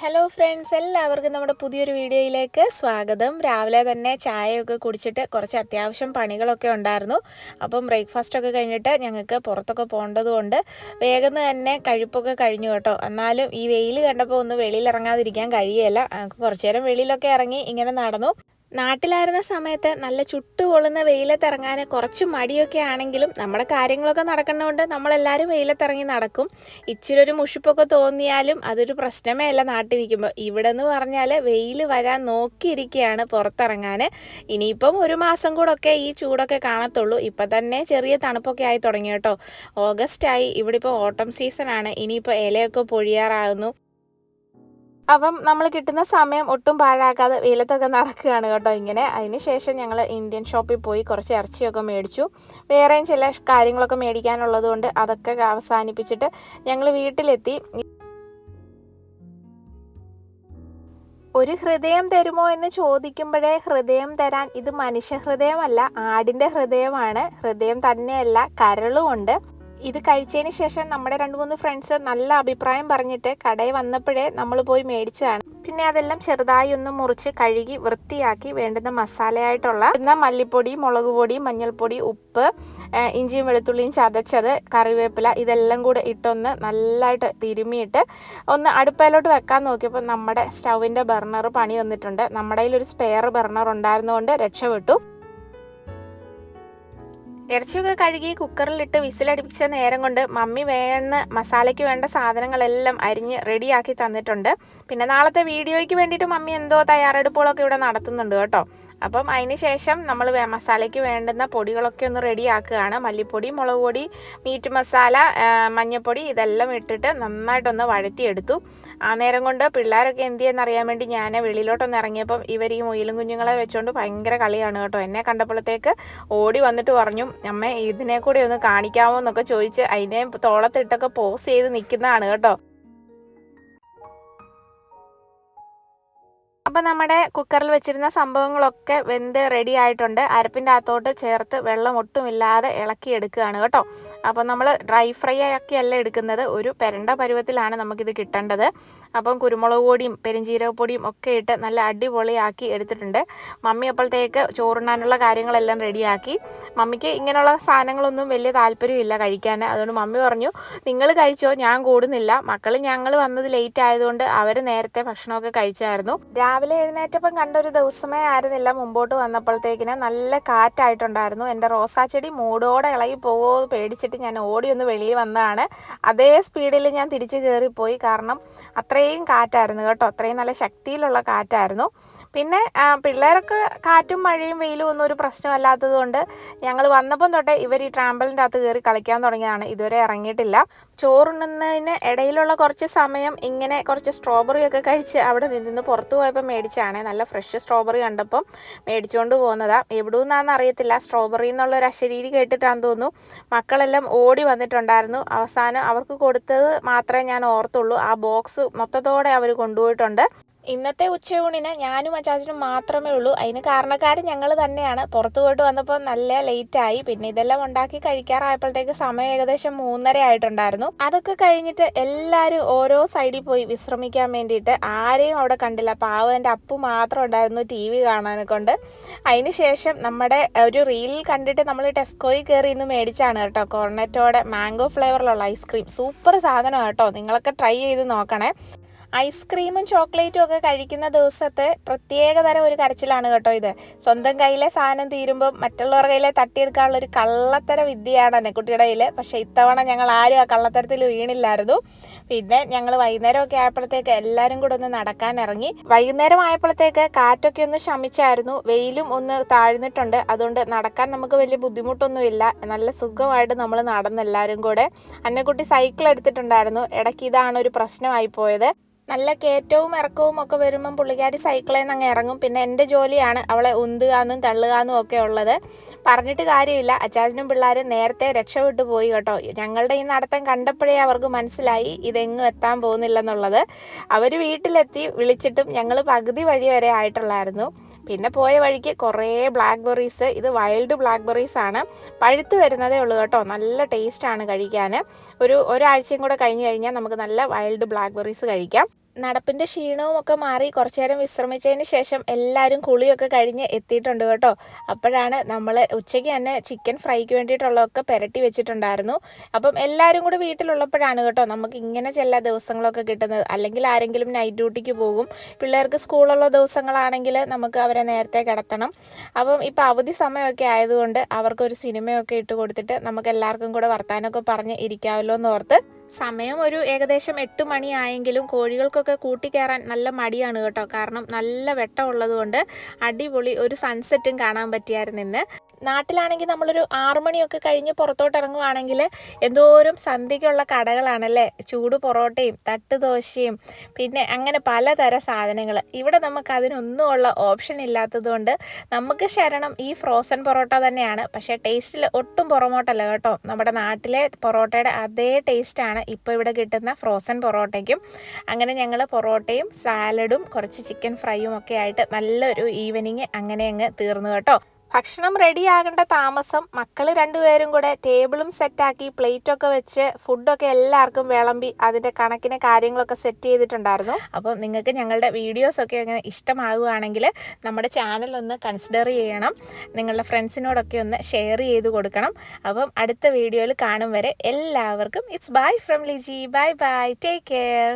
Hello friends എല്ലാവർക്കും നമ്മുടെ പുതിയൊരു വീഡിയോയിലേക്ക് സ്വാഗതം. രാവിലെ തന്നെ ചായയൊക്കെ കുടിച്ചിട്ട് കുറച്ച് അത്യാവശ്യം പണികളൊക്കെ ഉണ്ടായിരുന്നു. അപ്പം ബ്രേക്ക്ഫാസ്റ്റൊക്കെ കഴിഞ്ഞിട്ട് ഞങ്ങൾക്ക് പുറത്തൊക്കെ പോകേണ്ടത് കൊണ്ട് വേഗം തന്നെ കഴിപ്പൊക്കെ കഴിഞ്ഞു കേട്ടോ. എന്നാലും ഈ വെയിൽ കണ്ടപ്പോൾ ഒന്ന് വെളിയിൽ ഇറങ്ങാതിരിക്കാൻ കഴിയുകയില്ല കുറച്ചു നേരം വെളിയിലൊക്കെ ഇറങ്ങി ഇങ്ങനെ നടന്നു. നാട്ടിലായിരുന്ന സമയത്ത് നല്ല ചുട്ടുപൊള്ളുന്ന വെയിലത്തിറങ്ങാൻ കുറച്ച് മടിയൊക്കെ ആണെങ്കിലും നമ്മുടെ കാര്യങ്ങളൊക്കെ നടക്കുന്നതുകൊണ്ട് നമ്മളെല്ലാവരും വെയിലത്തിറങ്ങി നടക്കും. ഇച്ചിരി ഒരു മുഷിപ്പൊക്കെ തോന്നിയാലും അതൊരു പ്രശ്നമേ അല്ല നാട്ടിൽ നിൽക്കുമ്പോൾ ഇവിടെ എന്ന് പറഞ്ഞാൽ വെയിൽ വരാൻ നോക്കിയിരിക്കുകയാണ് പുറത്തിറങ്ങാൻ ഇനിയിപ്പം ഒരു മാസം കൂടൊക്കെ ഈ ചൂടൊക്കെ കാണത്തുള്ളൂ. ഇപ്പം തന്നെ ചെറിയ തണുപ്പൊക്കെ ആയി തുടങ്ങി കേട്ടോ. ഓഗസ്റ്റ് ആയി ഇവിടെ ഇപ്പോൾ ഓട്ടം സീസൺ സീസണാണ്. ഇനിയിപ്പോൾ ഇലയൊക്കെ പൊഴിയാറാകുന്നു. അപ്പം നമ്മൾ കിട്ടുന്ന സമയം ഒട്ടും പാഴാക്കാതെ വെയിലത്തൊക്കെ നടക്കുകയാണ് കേട്ടോ ഇങ്ങനെ. അതിന് ശേഷം ഞങ്ങൾ ഇന്ത്യൻ ഷോപ്പിൽ പോയി കുറച്ച് ഇറച്ചിയൊക്കെ മേടിച്ചു. വേറെയും ചില കാര്യങ്ങളൊക്കെ മേടിക്കാനുള്ളത് കൊണ്ട് അതൊക്കെ അവസാനിപ്പിച്ചിട്ട് ഞങ്ങൾ വീട്ടിലെത്തി. ഒരു ഹൃദയം തരുമോ എന്ന് ചോദിക്കുമ്പോഴേ ഹൃദയം തരാൻ ഇത് മനുഷ്യ ഹൃദയമല്ല ആടിന്റെ ഹൃദയമാണ്. ഹൃദയം തന്നെയല്ല കരളുമുണ്ട് ഇത് കഴിച്ചതിന് ശേഷം നമ്മുടെ രണ്ട് മൂന്ന് ഫ്രണ്ട്സ് നല്ല അഭിപ്രായം പറഞ്ഞിട്ട് കടയിൽ വന്നപ്പോഴേ നമ്മൾ പോയി മേടിച്ചതാണ്. പിന്നെ അതെല്ലാം ചെറുതായി ഒന്ന് മുറിച്ച് കഴുകി വൃത്തിയാക്കി വേണ്ടുന്ന മസാലയായിട്ടുള്ള മല്ലിപ്പൊടി മുളക് പൊടി മഞ്ഞൾപ്പൊടി ഉപ്പ് ഇഞ്ചിയും വെളുത്തുള്ളിയും ചതച്ചത് കറിവേപ്പില ഇതെല്ലാം കൂടെ ഇട്ടൊന്ന് നല്ലതായിട്ട് തിരുമിയിട്ട് ഒന്ന് അടുപ്പയിലോട്ട് വെക്കാൻ നോക്കിയപ്പോൾ നമ്മുടെ സ്റ്റൗവിന്റെ ബർണർ പണി തന്നിട്ടുണ്ട്. നമ്മുടെ കയ്യിൽ ഒരു സ്പെയർ ബർണർ ഉണ്ടായിരുന്നുകൊണ്ട് രക്ഷപ്പെട്ടു. ഇറച്ചിയൊക്കെ കഴുകി കുക്കറിലിട്ട് വിസിലടിപ്പിച്ച നേരം കൊണ്ട് മമ്മി വേണ്ട മസാലയ്ക്ക് വേണ്ട സാധനങ്ങളെല്ലാം അരിഞ്ഞ് റെഡിയാക്കി തന്നിട്ടുണ്ട്. പിന്നെ നാളത്തെ വീഡിയോയ്ക്ക് വേണ്ടിയിട്ട് മമ്മി എന്തോ തയ്യാറെടുപ്പുകളൊക്കെ ഇവിടെ നടത്തുന്നുണ്ട് കേട്ടോ. അപ്പം അതിന് ശേഷം നമ്മൾ മസാലയ്ക്ക് വേണ്ടുന്ന പൊടികളൊക്കെ ഒന്ന് റെഡിയാക്കുകയാണ് മല്ലിപ്പൊടി മുളക് പൊടി മീറ്റ് മസാല മഞ്ഞൾപ്പൊടി ഇതെല്ലാം ഇട്ടിട്ട് നന്നായിട്ടൊന്ന് വഴറ്റിയെടുത്തു. ആ നേരം കൊണ്ട് പിള്ളേരൊക്കെ എന്ത് ചെയ്യുന്നറിയാൻ വേണ്ടി ഞാൻ വെളിയിലോട്ടൊന്ന് ഇറങ്ങിയപ്പം ഇവർ ഈ മുയിലും കുഞ്ഞുങ്ങളെ വെച്ചുകൊണ്ട് ഭയങ്കര കളിയാണ് കേട്ടോ. എന്നെ കണ്ടപ്പോഴത്തേക്ക് ഓടി വന്നിട്ട് പറഞ്ഞു അമ്മ ഇതിനെ കൂടി ഒന്ന് കാണിക്കാമോ? എന്നൊക്കെ ചോദിച്ച് അതിനെ തോളത്തിട്ടൊക്കെ പോസ് ചെയ്ത് നിൽക്കുന്നതാണ് കേട്ടോ. അപ്പോൾ നമ്മുടെ കുക്കറിൽ വെച്ചിരുന്ന സംഭവങ്ങളൊക്കെ വെന്ത് റെഡി ആയിട്ടുണ്ട്. അരപ്പിന്റെ അകത്തോട്ട് ചേർത്ത് വെള്ളം ഒട്ടുമില്ലാതെ ഇളക്കിയെടുക്കുകയാണ് കേട്ടോ. അപ്പോൾ നമ്മൾ ഡ്രൈ ഫ്രൈ ആക്കിയല്ല എടുക്കുന്നത്. ഒരു പെരണ്ട പരുവത്തിലാണ് നമുക്കിത് കിട്ടേണ്ടത്. അപ്പം കുരുമുളക് പൊടിയും പെരിഞ്ചീരകപ്പൊടിയും ഒക്കെ ഇട്ട് നല്ല അടിപൊളിയാക്കി എടുത്തിട്ടുണ്ട്. മമ്മി അപ്പോഴത്തേക്ക് ചോറുണ്ണാനുള്ള കാര്യങ്ങളെല്ലാം റെഡിയാക്കി. മമ്മിക്ക് ഇങ്ങനെയുള്ള സാധനങ്ങളൊന്നും വലിയ താല്പര്യമില്ല കഴിക്കാൻ. അതുകൊണ്ട് മമ്മി പറഞ്ഞു നിങ്ങൾ കഴിച്ചോ ഞാൻ കൂടുന്നില്ല. മക്കൾ ഞങ്ങൾ വന്നത് ലേറ്റ് ആയതുകൊണ്ട് അവർ നേരത്തെ ഭക്ഷണമൊക്കെ കഴിച്ചായിരുന്നു. രാവിലെ എഴുന്നേറ്റപ്പം കണ്ട ഒരു ദിവസമേ ആയിരുന്നില്ല. മുമ്പോട്ട് വന്നപ്പോഴത്തേക്കിന് നല്ല കാറ്റായിട്ടുണ്ടായിരുന്നു. എന്റെ റോസാ ചെടി മൂടോടെ ഇളകി പോവോ പേടിച്ചിട്ട് ഞാൻ ഓടി ഒന്ന് വെളിയിൽ വന്നതാണ്. അതേ സ്പീഡിൽ ഞാൻ തിരിച്ച് കയറിപ്പോയി കാരണം അത്രയും കാറ്റായിരുന്നു കേട്ടോ. അത്രയും നല്ല ശക്തിയിലുള്ള കാറ്റായിരുന്നു. പിന്നെ പിള്ളേർക്ക് കാറ്റും മഴയും വെയിലും ഒന്നും ഒരു പ്രശ്നമല്ലാത്തത് കൊണ്ട് ഞങ്ങൾ വന്നപ്പം തൊട്ടേ ഇവർ ഈ ട്രാമ്പലിന്റെ അകത്ത് കയറി കളിക്കാൻ തുടങ്ങിയതാണ്. ഇതുവരെ ഇറങ്ങിയിട്ടില്ല. ചോറുണ്ണുന്നതിന് ഇടയിലുള്ള കുറച്ച് സമയം ഇങ്ങനെ കുറച്ച് സ്ട്രോബെറി ഒക്കെ കഴിച്ച് അവിടെ നിന്ന് പുറത്ത് പോയപ്പോൾ മേടിച്ചാണ്. നല്ല ഫ്രഷ് സ്ട്രോബെറി കണ്ടപ്പം മേടിച്ചുകൊണ്ട് പോകുന്നതാണ് എവിടെ നിന്നാണെന്ന് അറിയത്തില്ല. സ്ട്രോബെറി എന്നുള്ള ഒരു അശരീരി കേട്ടിട്ടാന്ന് തോന്നുന്നു. മക്കളെല്ലാം ഓടി വന്നിട്ടുണ്ടായിരുന്നു. അവസാനം അവർക്ക് കൊടുത്തത് മാത്രമേ ഞാൻ ഓർത്തുള്ളൂ. ആ ബോക്സ് മൊത്തത്തോടെ അവർ കൊണ്ടുപോയിട്ടുണ്ട്. ഇന്നത്തെ ഉച്ചയൂണിന് ഞാനും അച്ചാച്ചനും മാത്രമേ ഉള്ളൂ. അതിന് കാരണക്കാരൻ ഞങ്ങൾ തന്നെയാണ്. പുറത്തു പോയിട്ട് വന്നപ്പോൾ നല്ല ലേറ്റായി പിന്നെ ഇതെല്ലാം ഉണ്ടാക്കി കഴിക്കാറായപ്പോഴത്തേക്ക് സമയം ഏകദേശം മൂന്നര ആയിട്ടുണ്ടായിരുന്നു. അതൊക്കെ കഴിഞ്ഞിട്ട് എല്ലാവരും ഓരോ സൈഡിൽ പോയി വിശ്രമിക്കാൻ വേണ്ടിയിട്ട് ആരെയും അവിടെ കണ്ടില്ല. പാവം എന്റെ അപ്പു മാത്രം ഉണ്ടായിരുന്നു ടി വി കാണാനെ കൊണ്ട്. അതിന് ശേഷം നമ്മുടെ ഒരു റീലിൽ കണ്ടിട്ട് നമ്മൾ ടെസ്കോയിൽ കയറി ഇന്ന് മേടിച്ചാണ് കേട്ടോ. കോർണറ്റോടെ മാംഗോ ഫ്ലേവറിലുള്ള ഐസ്ക്രീം സൂപ്പർ സാധനമാണ് കേട്ടോ. നിങ്ങളൊക്കെ ട്രൈ ചെയ്ത് നോക്കണേ. ഐസ്ക്രീമും ചോക്ലേറ്റും ഒക്കെ കഴിക്കുന്ന ദിവസത്തെ പ്രത്യേക തരം ഒരു കരച്ചിലാണ് കേട്ടോ ഇത്. സ്വന്തം കയ്യിലെ സാധനം തീരുമ്പോൾ മറ്റുള്ളവരുടെ കയ്യിലെ തട്ടിയെടുക്കാനുള്ള ഒരു കള്ളത്തര വിദ്യയാണ് അന്നക്കുട്ടിയുടെ കയ്യിൽ പക്ഷേ ഇത്തവണ ഞങ്ങൾ ആരും ആ കള്ളത്തരത്തിൽ വീണില്ലായിരുന്നു. പിന്നെ ഞങ്ങൾ വൈകുന്നേരമൊക്കെ ആയപ്പോഴത്തേക്ക് എല്ലാവരും കൂടെ ഒന്ന് നടക്കാൻ ഇറങ്ങി. വൈകുന്നേരം ആയപ്പോഴത്തേക്ക് കാറ്റൊക്കെ ഒന്ന് ശമിച്ചായിരുന്നു. വെയിലും ഒന്ന് താഴ്ന്നിട്ടുണ്ട്. അതുകൊണ്ട് നടക്കാൻ നമുക്ക് വലിയ ബുദ്ധിമുട്ടൊന്നുമില്ല. നല്ല സുഖമായിട്ട് നമ്മൾ നടന്നെല്ലാവരും കൂടെ. അന്നെക്കുട്ടി സൈക്കിൾ എടുത്തിട്ടുണ്ടായിരുന്നു. ഇടയ്ക്ക് ഇതാണ് ഒരു പ്രശ്നമായി പോയത് നല്ല കയറ്റവും ഇറക്കവും ഒക്കെ വരുമ്പം പുള്ളിക്കാരി സൈക്കിളിൽ നിന്ന് അങ്ങ് ഇറങ്ങും. പിന്നെ എന്റെ ജോലിയാണ് അവളെ ഉന്തുകാന്നും തള്ളുകാന്നും ഒക്കെ ഉള്ളത്. പറഞ്ഞിട്ട് കാര്യമില്ല. അച്ചാച്ചനും പിള്ളേരും നേരത്തെ രക്ഷപ്പെട്ടു പോയി കേട്ടോ. ഞങ്ങളുടെ ഈ നടത്തം കണ്ടപ്പോഴേ അവർക്ക് മനസ്സിലായി ഇതെങ്ങും എത്താൻ പോകുന്നില്ലെന്നുള്ളത്. അവർ വീട്ടിലെത്തി വിളിച്ചിട്ടും ഞങ്ങൾ പകുതി വഴി വരെ ആയിട്ടുള്ളായിരുന്നു. പിന്നെ പോയ വഴിക്ക് കുറേ ബ്ലാക്ക് ബെറീസ് ഇത് വൈൽഡ് ബ്ലാക്ക് ബെറീസ് ആണ്. പഴുത്ത് വരുന്നതേ ഉള്ളൂ കേട്ടോ. നല്ല ടേസ്റ്റാണ് കഴിക്കാൻ. ഒരു ഒരാഴ്ചയും കൂടെ കഴിഞ്ഞ് കഴിഞ്ഞാൽ നമുക്ക് നല്ല വൈൽഡ് ബ്ലാക്ക് ബെറീസ് കഴിക്കാം. നടപ്പിന്റെ ക്ഷീണവും ഒക്കെ മാറി കുറച്ചു നേരം വിശ്രമിച്ചതിന് ശേഷം എല്ലാവരും കുളിയൊക്കെ കഴിഞ്ഞ് എത്തിയിട്ടുണ്ട് കേട്ടോ. അപ്പോഴാണ് നമ്മൾ ഉച്ചയ്ക്ക് തന്നെ ചിക്കൻ ഫ്രൈക്ക് വേണ്ടിയിട്ടുള്ളതൊക്കെ പുരട്ടി വെച്ചിട്ടുണ്ടായിരുന്നു. അപ്പം എല്ലാവരും കൂടി വീട്ടിലുള്ളപ്പോഴാണ് കേട്ടോ നമുക്ക് ഇങ്ങനെ ചില ദിവസങ്ങളൊക്കെ കിട്ടുന്നത്. അല്ലെങ്കിൽ ആരെങ്കിലും നൈറ്റ് ഡ്യൂട്ടിക്ക് പോകും. പിള്ളേർക്ക് സ്കൂളുള്ള ദിവസങ്ങളാണെങ്കിൽ നമുക്ക് അവരെ നേരത്തെ കിടത്തണം. അപ്പം ഇപ്പം അവധി സമയമൊക്കെ ആയതുകൊണ്ട് അവർക്കൊരു സിനിമയൊക്കെ ഇട്ട് കൊടുത്തിട്ട് നമുക്ക് എല്ലാവർക്കും കൂടെ വർത്താനമൊക്കെ പറഞ്ഞ് ഇരിക്കാമല്ലോ എന്ന് ഓർത്ത് സമയം ഒരു ഏകദേശം എട്ട് മണിയായെങ്കിലും കോഴികൾക്കൊക്കെ കൂട്ടിക്കയറാൻ നല്ല മടിയാണ് കേട്ടോ. കാരണം നല്ല വെട്ടമുള്ളത് കൊണ്ട് അടിപൊളി ഒരു സൺസെറ്റും കാണാൻ പറ്റിയായിരുന്നു ഇന്ന്. നാട്ടിലാണെങ്കിൽ നമ്മളൊരു ആറു മണിയൊക്കെ കഴിഞ്ഞ് പുറത്തോട്ട് ഇറങ്ങുവാണെങ്കിൽ എന്തോരം സന്ധ്യയ്ക്കുള്ള കടകളാണല്ലേ? ചൂട് പൊറോട്ടയും തട്ട് ദോശയും പിന്നെ അങ്ങനെ പലതരം സാധനങ്ങൾ. ഇവിടെ നമുക്ക് അതിനൊന്നും ഉള്ള ഓപ്ഷൻ ഇല്ലാത്തതുകൊണ്ട് നമുക്ക് ശരണം ഈ ഫ്രോസൺ പൊറോട്ട തന്നെയാണ്. പക്ഷേ ടേസ്റ്റിൽ ഒട്ടും പുറമോട്ടല്ല കേട്ടോ. നമ്മുടെ നാട്ടിലെ പൊറോട്ടയുടെ അതേ ടേസ്റ്റാണ് ഇപ്പോൾ ഇവിടെ കിട്ടുന്ന ഫ്രോസൺ പൊറോട്ടയ്ക്കും. അങ്ങനെ ഞങ്ങൾ പൊറോട്ടയും സാലഡും കുറച്ച് ചിക്കൻ ഫ്രൈയും ഒക്കെ ആയിട്ട് നല്ലൊരു ഈവനിങ് അങ്ങനെ അങ്ങ് തീർന്നു കേട്ടോ. ഭക്ഷണം റെഡി ആകേണ്ട താമസം മക്കൾ രണ്ടുപേരും കൂടെ ടേബിളും സെറ്റാക്കി പ്ലേറ്റൊക്കെ വെച്ച് ഫുഡൊക്കെ എല്ലാവർക്കും വിളമ്പി അതിന്റെ കണക്കിന് കാര്യങ്ങളൊക്കെ സെറ്റ് ചെയ്തിട്ടുണ്ടായിരുന്നു. അപ്പോൾ നിങ്ങൾക്ക് ഞങ്ങളുടെ വീഡിയോസൊക്കെ അങ്ങനെ ഇഷ്ടമാകുകയാണെങ്കിൽ നമ്മുടെ ചാനൽ ഒന്ന് കൺസിഡർ ചെയ്യണം. നിങ്ങളുടെ ഫ്രണ്ട്സിനോടൊക്കെ ഒന്ന് ഷെയർ ചെയ്ത് കൊടുക്കണം. അപ്പം അടുത്ത വീഡിയോയിൽ കാണും വരെ എല്ലാവർക്കും. It's bye from Liji bye bye take care